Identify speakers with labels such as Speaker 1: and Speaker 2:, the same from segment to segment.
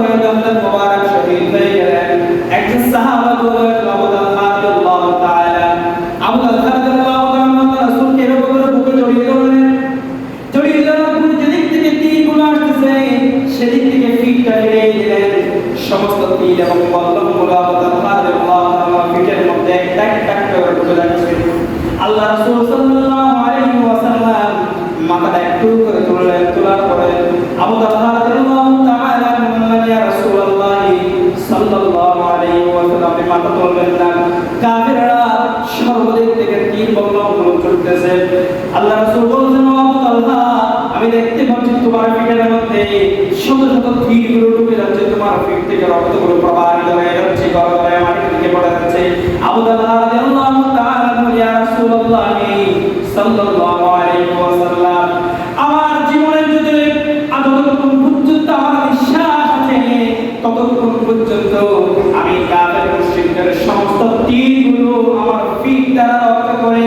Speaker 1: হয়ে দমদম মোবারক শহীদ হয়ে গেলেন। একজন সাহাবা বললেন আবু তালহা রাদিয়াল্লাহু তাআলা। আবু তালহা রাদিয়াল্লাহু তাআলা রাসূলকে এরকম করে বুকে জড়িয়ে ধরলেন আল্লাহ রাসূল সাল্লাল্লাহু পিঠের শত শত তীরগুলো ঢুকে যাচ্ছে, তোমার পিঠ থেকে রক্তগুলো প্রবাহিত হয়ে যাচ্ছে, গরম মাটির দিকে পড়ে যাচ্ছে। আবু তালহা রাদিয়াল্লাহু তাআলা ইয়া রাসূলুল্লাহ সাল্লাল্লাহু আলাইহি ওয়াসাল্লাম, আমার জীবনের যদি যতক্ষণ পর্যন্ত আমার বিশ্বাস আছে, ততক্ষণ পর্যন্ত আমি কাফের, মুশরিকদের সমস্ত তীরগুলো আমার পিঠ দ্বারা রক্ত করে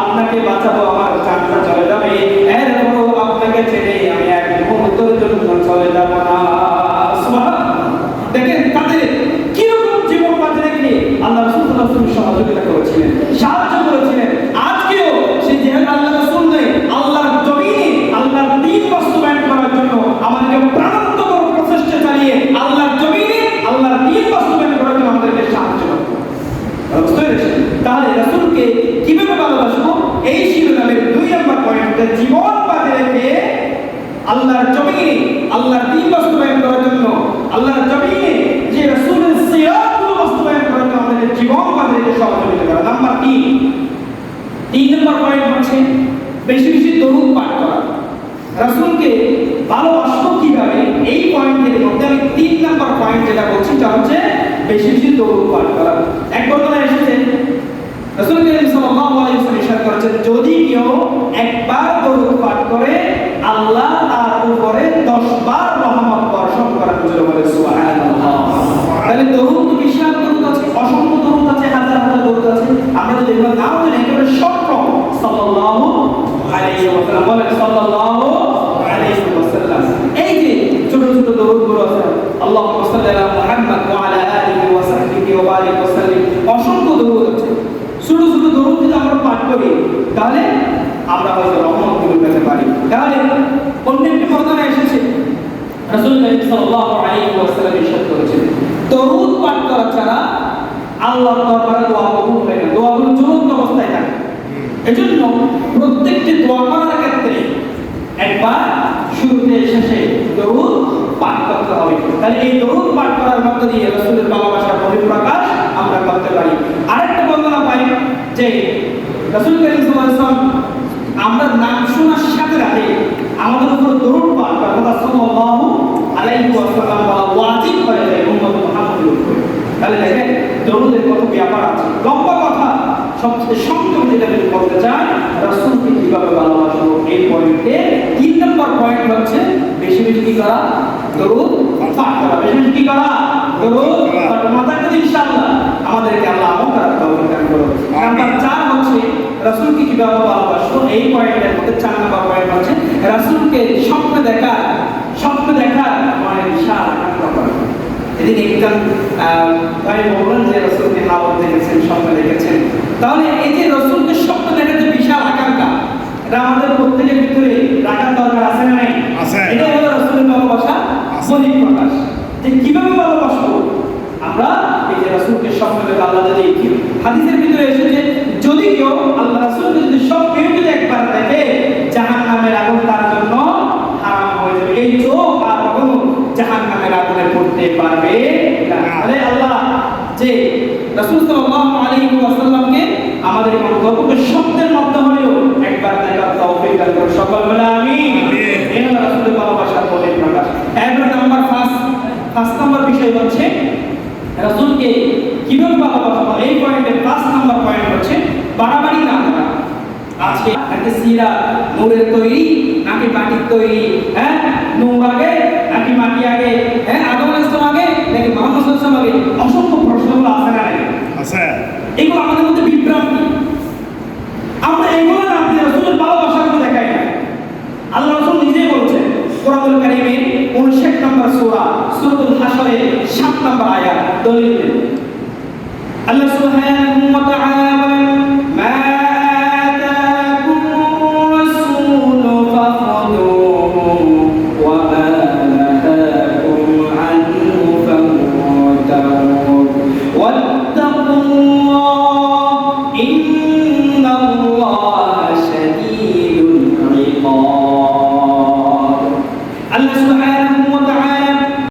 Speaker 1: আপনাকে বাঁচাবো আমার জানটা চলে যাবে এরপরও আপনাকে ছেড়ে আমি এক মুহূর্তের জন্য চলে যাব না সুবহানাল্লাহ। দেখেন তাদের কীরকম জীবন বাঁচে রেখে আল্লাহ রাসূল সাল্লাল্লাহু আলাইহি ওয়াসাল্লাম সহযোগিতা করেছিলেন সাহায্য করেছিলেন আজকেও সেই জেহাদ আল্লাহ রাসূল নেই আল্লাহর জমিনে আল্লাহর দ্বীন বাস্তবায়ন করার জন্য আমাদেরকে প্রাণান্তকর প্রচেষ্টা চালিয়ে আল্লাহর জমিনে আল্লাহর দ্বীন বাস্তবায়ন করার জন্য আমাদেরকে সাহায্য। বুঝতে পেরেছেন? তাহলে রাসূলকে কীভাবে ভালোবাসবো? এই শিরোনামের দুই নম্বর পয়েন্টে জীবন বাঁধে রেখে আল্লাহর জমিনে, আল্লাহর দ্বীন বাস্তবায়ন করার জন্য। আল্লাহর জমিনে যে রাসূলের সিরাতগুলো বাস্তবায়ন করার জন্য আমাদের জীবন বাঁধে রেখে সহযোগিতা করা। নাম্বার তিন। তিন নম্বর পয়েন্ট হচ্ছে বেশি বেশি দরুদ পাঠ করা। রাসূলকে ভালোবাসবো কীভাবে? এই পয়েন্টের মধ্যে আমি তিন নম্বর পয়েন্ট যেটা বলছি, সেটা হচ্ছে বেশি বেশি দরুদ পাঠ করা। এক বর্ণনা এসেছে। রাসূল করিম সাল্লাল্লাহু আলাইহি ওয়াসাল্লাম ইরশাদ করেছেন, যদি কেউ একবার দরুদ পাঠ করে, আল্লাহ তার উপরে 10 বার রহমত বর্ষণ করার জন্য বলে, সুবহানাল্লাহ। তাহলে দরুদ তো বিশাল দরুদ আছে, অসংখ্য দরুদ আছে, হাজার হাজার দরুদ আছে। আমরা যদি এগুলো নাও জানি, একেবারে শর্ট ফর্ম সাল্লাল্লাহু আলাইহি ওয়াসাল্লাম। বলেন, সাল্লাল্লাহু আলাইহি ওয়াসাল্লাম। এই যে ছোট ছোট দরুদগুলো আছে, আল্লাহুম্মা সাল্লি আলা মুহাম্মদ ওয়া আলা আলিহি ওয়া সাহবিহি ওয়া বারিক ওয়া সাল্লিম, অসংখ্য দরুদ আছে। ছোট ছোট দরুদ যদি আমরা পাঠ করি, তাহলে আমরা হয়তো রহমতগুলো পেতে পারি। তাহলে অন্য একটি বর্ণনা এসেছে। রাসূল করিম সাল্লাল্লাহু আলাইহি ওয়াসাল্লাম ইরশাদ করেছেন। দরুদ পাঠ করা ছাড়া আল্লাহর দরবারে দোয়া কবুল হয় না। দোয়াগুলো জ্বলন্ত অবস্থায় থাকে। এজন্য প্রত্যেকটি দোয়া করার ক্ষেত্রে একবার শুরুতে শেষে দরুদ পাঠ করতে হবে। তাহলে এই দরুদ পাঠ করার মধ্য দিয়ে রাসূলের ভালোবাসার বহিঃপ্রকাশ আমরা করতে পারি। আরেকটা বর্ণনা পাই যে রাসূল করিম আমরা নাম শোনার সাথে সাথে আমাদের উপর দরুদ পাঠ করা অর্থাৎ সাল্লাল্লাহু আলাইহি ওয়াসাল্লাম ওয়াজিব হয়ে যায় উম্মত মুহাম্মদের তাহলে দেখেন দরুদের কত ব্যাপার আছে লম্বা কথা সবচেয়ে সংক্ষেপে যেটা আমি বলতে চাই রাসূলকে কীভাবে ভালোবাসবো এই পয়েন্টে তিন নম্বর পয়েন্ট হচ্ছে, বেশি বেশি কি করা? দরুদ পাঠ করা। বেশি বেশি কি করা? দরুদ পাঠ। মাথা কাছে ইনশাআল্লাহ। আমাদেরকে আল্লাহ আমল করার তৌফিক দান করুন। নাম্বার চার হচ্ছে, রাসূলকে কীভাবে ভালোবাসবো? এই পয়েন্টের মধ্যে চার নম্বর পয়েন্ট হচ্ছে, রাসূলকে স্বপ্ন দেখা স্বপ্ন দেখা মানে বিশাল আকাঙ্ক্ষা করা এদিন একজন ভাই বললেন যে, রসুলকে হাওয়াত দেখেছেন, স্বপ্ন দেখেছেন। তাহলে এই যে রসুলকে স্বপ্ন আকাঙ্ক্ষা এটা আমাদের প্রত্যেকের ভিতরে রাখার দরকার আছে না নাই?
Speaker 2: আছে।
Speaker 1: এটা হলো রসুলের ভালোবাসা
Speaker 2: আছে।
Speaker 1: প্রকাশ। যে কীভাবে ভালোবাসবো? আমরা এই যে রসুলকে দেখে আল্লাহ যদি হাদিসের ভিতরে এসেছে যদি কেউ আল্লাহ রসুলকে যদি স্বপ্নে যদি একবার দেখে জাহান নামের আগুন তার জন্য হারাম হয়ে যাবে। এই চোখ আর কখনো জাহান নামের আগুনে পড়তে পারবে না। আল্লাহ যে রাসূল সাল্লাল্লাহু আলাইহি ওয়াসাল্লামকে আমাদের গল্পকে শব্দের মাধ্যমে হলেও একবার দেখার তৌফিক দান করুন। সকল বলে আমিন।
Speaker 2: আমিন।
Speaker 1: এই রাসূলের ভালোবাসার বলে প্রকাশ। এরপর নাম্বার ফার্স্ট ফার্স্ট নাম্বার বিষয় হচ্ছে রাসূলকে কীভাবে ভালোবাসবো এই পয়েন্টের ফার্স্ট নাম্বার পয়েন্ট হচ্ছে বাড়াবাড়ি না করা। আজকে নাকি সিরা নূরের তৈরি নাকি মাটির তৈরি? হ্যাঁ? নূর আগে নাকি মাটি আগে? হ্যাঁ? আদম আগে নাকি মুহাম্মদ আগে? অসংখ্য প্রশ্নগুলো আছে না নাই
Speaker 2: আছে
Speaker 1: এগুলো আমাদের মধ্যে বিভ্রান্তি আমরা এগুলো না দিয়ে রাসূলের ভালোবাসাগুলো দেখাই না আল্লাহ রাসূল নিজেই বলছেন কোরআনুল কারীমের 59 নম্বর সূরা সূরাতুল হাশরে 7 নম্বর আয়াত। দলিল আল্লাহ সুবহানাহু ওয়া তাআলা বলেন